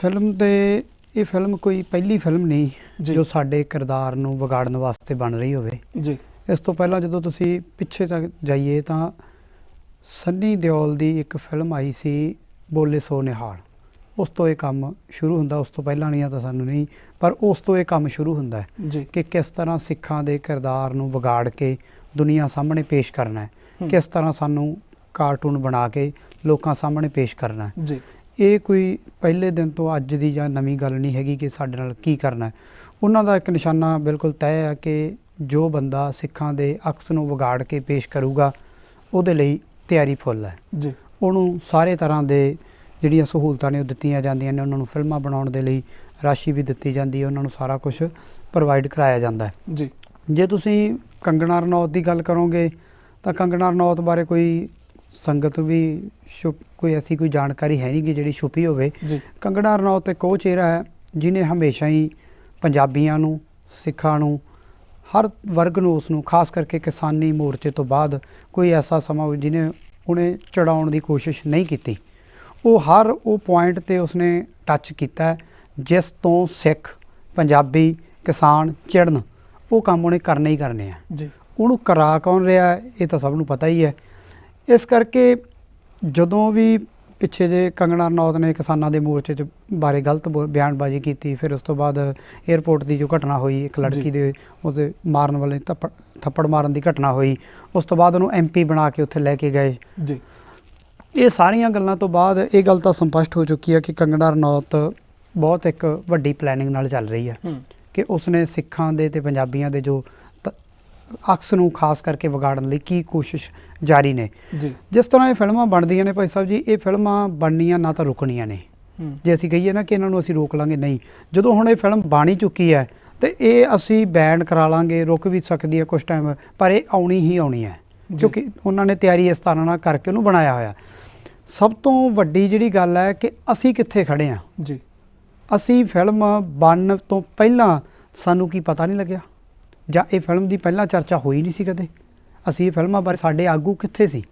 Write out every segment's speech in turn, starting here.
Film ਦੇ ਇਹ film ਕੋਈ ਪਹਿਲੀ ਫਿਲਮ ਨਹੀਂ ਜੀ। ਸਾਡੇ ਕਿਰਦਾਰ ਨੂੰ ਵਿਗਾੜਨ ਵਾਸਤੇ ਬਣ ਰਹੀ ਹੋਵੇ। ਜੀ। ਇਸ ਤੋਂ ਪਹਿਲਾਂ ਜਦੋਂ ਤੁਸੀਂ ਪਿੱਛੇ ਤੱਕ ਜਾਈਏ ਤਾਂ ਸੰਨੀ ਦਿਓਲ ਦੀ ਇੱਕ ਫਿਲਮ ਆਈ ਸੀ ਬੋਲੇ ਸੋ ਨਿਹਾਲ। ਉਸ ਤੋਂ ਇਹ ਕੰਮ ਸ਼ੁਰੂ ਹੁੰਦਾ ਉਸ ਤੋਂ ਪਹਿਲਾਂ ਨਹੀਂ ਆ ਤਾਂ ਸਾਨੂੰ ਨਹੀਂ ਪਰ ਉਸ ਤੋਂ ਇਹ ਕੰਮ ਸ਼ੁਰੂ ਹੁੰਦਾ ਹੈ ਕਿ ਕਿਸ ਤਰ੍ਹਾਂ ਸਿੱਖਾਂ ਦੇ ਕਿਰਦਾਰ ਨੂੰ ਵਿਗਾੜ ਕੇ ਦੁਨੀਆ ਸਾਹਮਣੇ ਪੇਸ਼ ਕਰਨਾ ਹੂੰ। ਕਿਸ ਤਰ੍ਹਾਂ ਸਾਨੂੰ ਕਾਰਟੂਨ ਬਣਾ ਕੇ ਲੋਕਾਂ ਸਾਹਮਣੇ ਪੇਸ਼ ਕਰਨਾ ਹੈ। ਜੀ। ਇਹ ਕੋਈ ਪਹਿਲੇ ਦਿਨ ਤੋਂ ਅੱਜ ਦੀ ਜਾਂ ਨਵੀਂ ਗੱਲ ਨਹੀਂ ਹੈਗੀ ਕਿ ਸਾਡੇ ਨਾਲ ਕੀ ਕਰਨਾ ਉਹਨਾਂ ਦਾ ਇੱਕ ਨਿਸ਼ਾਨਾ ਬਿਲਕੁਲ ਤੈਅ ਹੈ ਕਿ ਜੋ ਬੰਦਾ ਸਿੱਖਾਂ ਦੇ ਅਕਸ ਨੂੰ ਵਿਗਾੜ ਕੇ ਪੇਸ਼ ਕਰੂਗਾ ਉਹਦੇ ਲਈ ਤਿਆਰੀ ਫੁੱਲ ਹੈ। ਜੀ। ਉਹਨੂੰ ਸਾਰੇ ਤਰ੍ਹਾਂ ਦੇ ਜਿਹੜੀਆਂ ਸਹੂਲਤਾਂ ਨੇ ਉਹ ਦਿੱਤੀਆਂ ਜਾਂਦੀਆਂ ਨੇ ਉਹਨਾਂ ਨੂੰ ਫਿਲਮਾਂ ਬਣਾਉਣ ਦੇ ਲਈ ਰਾਸ਼ੀ ਵੀ ਦਿੱਤੀ ਜਾਂਦੀ ਹੈ ਉਹਨਾਂ ਨੂੰ ਸਾਰਾ ਕੁਝ ਪ੍ਰੋਵਾਈਡ ਕਰਾਇਆ ਜਾਂਦਾ ਹੈ। ਜੀ। ਜੇ ਤੁਸੀਂ ਕੰਗਣਾ ਰਣੌਤ ਦੀ ਗੱਲ ਕਰੋਗੇ ਤਾਂ ਕੰਗਣਾ ਰਣੌਤ ਬਾਰੇ ਕੋਈ ਸੰਗਤ ਵੀ ਕੋਈ ਐਸੀ ਕੋਈ ਜਾਣਕਾਰੀ ਹੈ ਨਹੀਂ ਕਿ ਜਿਹੜੀ ਛੁਪੀ ਹੋਵੇ। ਜੀ। ਕੰਗਣਾ ਰਣੌਤ ਇੱਕ ਉਹ ਚਿਹਰਾ ਹੈ ਜਿਨੇ ਹਮੇਸ਼ਾ ਹੀ ਪੰਜਾਬੀਆਂ ਨੂੰ ਸਿੱਖਾਂ ਨੂੰ ਹਰ ਵਰਗ ਨੂੰ ਉਸ ਨੂੰ ਖਾਸ ਕਰਕੇ ਕਿਸਾਨੀ ਮੋਰਚੇ ਤੋਂ ਬਾਅਦ ਕੋਈ ਐਸਾ ਸਮਾਂ ਜਿਹਨੇ ਉਹਨੇ ਚੜਾਉਣ ਦੀ ਕੋਸ਼ਿਸ਼ ਨਹੀਂ ਕੀਤੀ। ਉਹ ਹਰ ਉਹ ਪੁਆਇੰਟ ਤੇ ਉਸਨੇ ਟੱਚ ਕੀਤਾ ਜਿਸ ਤੋਂ ਸਿੱਖ ਪੰਜਾਬੀ ਕਿਸਾਨ ਚੜਨ ਉਹ ਕੰਮ ਉਹਨੇ ਕਰਨੇ ਹੀ ਕਰਨੇ ਆ। ਜੀ। ਉਹਨੂੰ ਕਰਾ ਕੌਣ ਰਿਹਾ ਇਹ ਤਾਂ ਸਭ ਨੂੰ ਪਤਾ ਹੀ ਹੈ। ਇਸ ਕਰਕੇ ਜਦੋਂ ਵੀ ਪਿੱਛੇ ਜੇ ਕੰਗਣਾ ਰਣੌਤ ਨੇ ਕਿਸਾਨਾਂ ਦੇ ਮੋਰਚੇ 'ਚ ਬਾਰੇ ਗਲਤ ਬਿਆਨਬਾਜ਼ੀ ਕੀਤੀ ਫਿਰ ਉਸ ਤੋਂ ਬਾਅਦ 에ਅਰਪੋਰਟ ਦੀ ਜੋ ਘਟਨਾ ਹੋਈ ਇੱਕ ਲੜਕੀ। ਦੇ ਉਹਦੇ ਮਾਰਨ ਵਾਲੇ ਥੱਪੜ ਥੱਪੜ ਮਾਰਨ ਦੀ ਘਟਨਾ ਹੋਈ ਉਸ ਤੋਂ ਬਾਅਦ ਉਹਨੂੰ ਐਮਪੀ ਬਣਾ ਕੇ ਉੱਥੇ ਲੈ ਕੇ ਗਏ। ਜੀ। ਇਹ ਸਾਰੀਆਂ ਗੱਲਾਂ ਤੋਂ ਬਾਅਦ ਇਹ ਗੱਲ ਤਾਂ ਸਪਸ਼ਟ ਹੋ ਚੁੱਕੀ ਹੈ ਕਿ ਕੰਗਣਾ ਰਣੌਤ ਬਹੁਤ ਇੱਕ ਵੱਡੀ ਪਲੈਨਿੰਗ ਨਾਲ ਚੱਲ ਰਹੀ ਹੈ। ਕਿ ਉਸਨੇ ਸਿੱਖਾਂ ਦੇ ਤੇ ਪੰਜਾਬੀਆਂ ਦੇ ਜੋ ਅਕਸ ਨੂੰ ਖਾਸ ਕਰਕੇ ਵਿਗਾੜਨ ਲਈ ਕੀ ਕੋਸ਼ਿਸ਼ ਜਾਰੀ ਨੇ। ਜੀ। ਜਿਸ ਤਰ੍ਹਾਂ ਇਹ ਫਿਲਮਾਂ ਬਣਦੀਆਂ ਨੇ ਭਾਈ ਸਾਹਿਬ ਜੀ ਇਹ ਫਿਲਮਾਂ ਬਣਨੀਆਂ ਨਾ ਤਾਂ ਰੁਕਣੀਆਂ ਨੇ। ਜੇ ਅਸੀਂ ਕਹੀਏ ਨਾ ਕਿ ਇਹਨਾਂ ਨੂੰ ਅਸੀਂ ਰੋਕ ਲਾਂਗੇ ਨਹੀਂ। ਜਦੋਂ ਹੁਣ ਇਹ ਫਿਲਮ ਬਣ ਹੀ ਚੁੱਕੀ ਹੈ ਤੇ ਇਹ ਅਸੀਂ ਬੈਨ ਕਰਾ ਲਾਂਗੇ ਰੁਕ ਵੀ ਸਕਦੀ ਹੈ ਕੁਝ ਟਾਈਮ ਪਰ ਇਹ ਆਉਣੀ ਹੀ ਆਉਣੀ ਹੈ। ਕਿਉਂਕਿ ਉਹਨਾਂ ਨੇ ਤਿਆਰੀ ਇਸ ਤਰ੍ਹਾਂ ਨਾਲ ਕਰਕੇ ਉਹਨੂੰ ਬਣਾਇਆ ਹੋਇਆ। ਸਭ ਤੋਂ ਵੱਡੀ ਜਿਹੜੀ ਗੱਲ ਹੈ ਕਿ ਅਸੀਂ ਕਿੱਥੇ ਖੜੇ ਹਾਂ। ਜੀ। ਅਸੀਂ ਫਿਲਮ ਬਣਨ ਤੋਂ ਪਹਿਲਾਂ ਸਾਨੂੰ ਕੀ ਪਤਾ ਨਹੀਂ ਲੱਗਿਆ? ਜਾਂ ਇਹ ਫਿਲਮ ਦੀ ਪਹਿਲਾਂ ਚਰਚਾ ਹੋਈ ਨਹੀਂ ਸੀ ਕਦੇ? ਅਸੀਂ ਇਹ ਫਿਲਮਾਂ ਬਾਰੇ ਸਾਡੇ ਆਗੂ ਕਿੱਥੇ ਸੀ?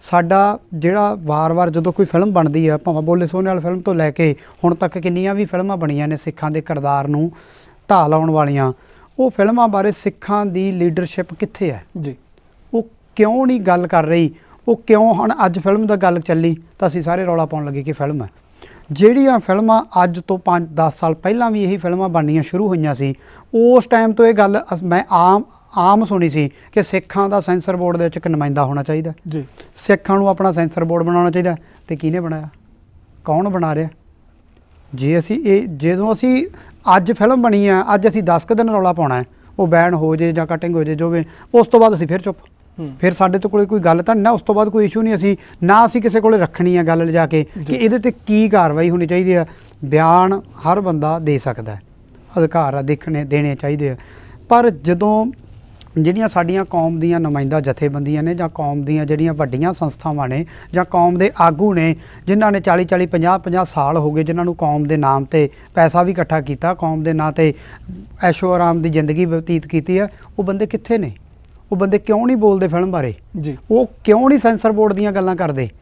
ਸਾਡਾ ਜਿਹੜਾ ਵਾਰ-ਵਾਰ ਜਦੋਂ ਕੋਈ ਫਿਲਮ ਬਣਦੀ ਹੈ ਭਾਵੇਂ ਬੋਲੇ ਸੋਹਣੇ ਵਾਲੀ ਫਿਲਮ ਤੋਂ ਲੈ ਕੇ ਹੁਣ ਤੱਕ ਕਿੰਨੀਆਂ ਵੀ ਫਿਲਮਾਂ ਬਣੀਆਂ ਨੇ ਸਿੱਖਾਂ ਦੇ ਕਿਰਦਾਰ ਨੂੰ ਢਾਹ ਲਾਉਣ ਵਾਲੀਆਂ ਉਹ ਫਿਲਮਾਂ ਬਾਰੇ ਸਿੱਖਾਂ ਦੀ ਲੀਡਰਸ਼ਿਪ ਕਿੱਥੇ ਹੈ? ਜੀ। ਉਹ ਕਿਉਂ ਨਹੀਂ ਗੱਲ ਕਰ ਰਹੀ? ਉਹ ਕਿਉਂ ਹੁਣ ਅੱਜ ਫਿਲਮ ਦਾ ਗੱਲ ਚੱਲੀ ਤਾਂ ਅਸੀਂ ਸਾਰੇ ਰੌਲਾ ਪਾਉਣ ਲੱਗੇ ਕਿ ਫਿਲਮ ਹੈ? ਜਿਹੜੀਆਂ ਫਿਲਮਾਂ ਅੱਜ ਤੋਂ 5-10 ਸਾਲ ਪਹਿਲਾਂ ਵੀ ਇਹੀ ਫਿਲਮਾਂ ਬਣਨੀਆਂ ਸ਼ੁਰੂ ਹੋਈਆਂ ਸੀ ਉਸ ਟਾਈਮ ਤੋਂ ਇਹ ਗੱਲ ਅਸ- ਮੈਂ ਆਮ ਆਮ ਸੁਣੀ ਸੀ ਕਿ ਸਿੱਖਾਂ ਦਾ ਸੈਂਸਰ ਬੋਰਡ ਦੇ ਵਿੱਚ ਇੱਕ ਨੁਮਾਇੰਦਾ ਹੋਣਾ ਚਾਹੀਦਾ। ਜੀ। ਸਿੱਖਾਂ ਨੂੰ ਆਪਣਾ ਸੈਂਸਰ ਬੋਰਡ ਬਣਾਉਣਾ ਚਾਹੀਦਾ। ਤੇ ਕਿਹਨੇ ਬਣਾਇਆ? ਕੌਣ ਬਣਾ ਰਿਹਾ? ਜੇ ਅਸੀਂ ਇਹ ਜਦੋਂ ਅਸੀਂ ਅੱਜ ਫਿਲਮ ਬਣੀ ਆ ਅੱਜ ਅਸੀਂ 10 ਕੁ ਦਿਨ ਰੌਲਾ ਪਾਉਣਾ ਹੈ ਉਹ ਬੈਨ ਹੋ ਜੇ ਜਾਂ ਕਟਿੰਗ ਹੋ ਜੇ ਜੋ ਵੀ ਉਸ ਤੋਂ ਬਾਅਦ ਅਸੀਂ ਫਿਰ ਚੁੱਪ। ਫਿਰ ਸਾਡੇ ਤੋਂ ਕੋਲੇ ਕੋਈ ਗੱਲ ਤਾਂ ਨਾ ਉਸ ਤੋਂ ਬਾਅਦ ਕੋਈ ਇਸ਼ੂ ਨਹੀਂ ਅਸੀਂ ਨਾ ਅਸੀਂ ਕਿਸੇ ਕੋਲੇ ਰੱਖਣੀ ਆ ਗੱਲ ਲਿਜਾ ਕੇ ਕਿ। ਇਹਦੇ ਤੇ ਕੀ ਕਾਰਵਾਈ ਹੋਣੀ ਚਾਹੀਦੀ ਆ। ਬਿਆਨ ਹਰ ਬੰਦਾ ਦੇ ਸਕਦਾ ਹੈ ਅਧਿਕਾਰ ਆ ਦੇਖਣੇ ਦੇਣੇ ਚਾਹੀਦੇ ਆ। ਪਰ ਜਦੋਂ ਜਿਹੜੀਆਂ ਸਾਡੀਆਂ ਕੌਮ ਦੀਆਂ ਨੁਮਾਇੰਦਾ ਜਥੇਬੰਦੀਆਂ ਨੇ ਜਾਂ ਕੌਮ ਦੀਆਂ ਜਿਹੜੀਆਂ ਵੱਡੀਆਂ ਸੰਸਥਾਵਾਂ ਨੇ ਜਾਂ ਕੌਮ ਦੇ ਆਗੂ ਨੇ ਜਿਨ੍ਹਾਂ ਨੇ 40 40 50 50 ਸਾਲ ਹੋ ਗਏ ਜਿਨ੍ਹਾਂ ਨੂੰ ਕੌਮ ਦੇ ਨਾਮ ਤੇ ਪੈਸਾ ਵੀ ਇਕੱਠਾ ਕੀਤਾ ਕੌਮ ਦੇ ਨਾਂ ਤੇ ਐਸ਼ੋ ਆਰਾਮ ਦੀ ਜ਼ਿੰਦਗੀ ਬਤੀਤ ਕੀਤੀ ਹੈ ਉਹ ਬੰਦੇ ਕਿੱਥੇ ਨੇ? ਉਹ ਬੰਦੇ ਕਿਉਂ ਨਹੀਂ ਬੋਲਦੇ ਫਿਲਮ ਬਾਰੇ? ਜੀ। ਉਹ ਕਿਉਂ ਨਹੀਂ ਸੈਂਸਰ ਬੋਰਡ ਦੀਆਂ ਗੱਲਾਂ ਕਰਦੇ?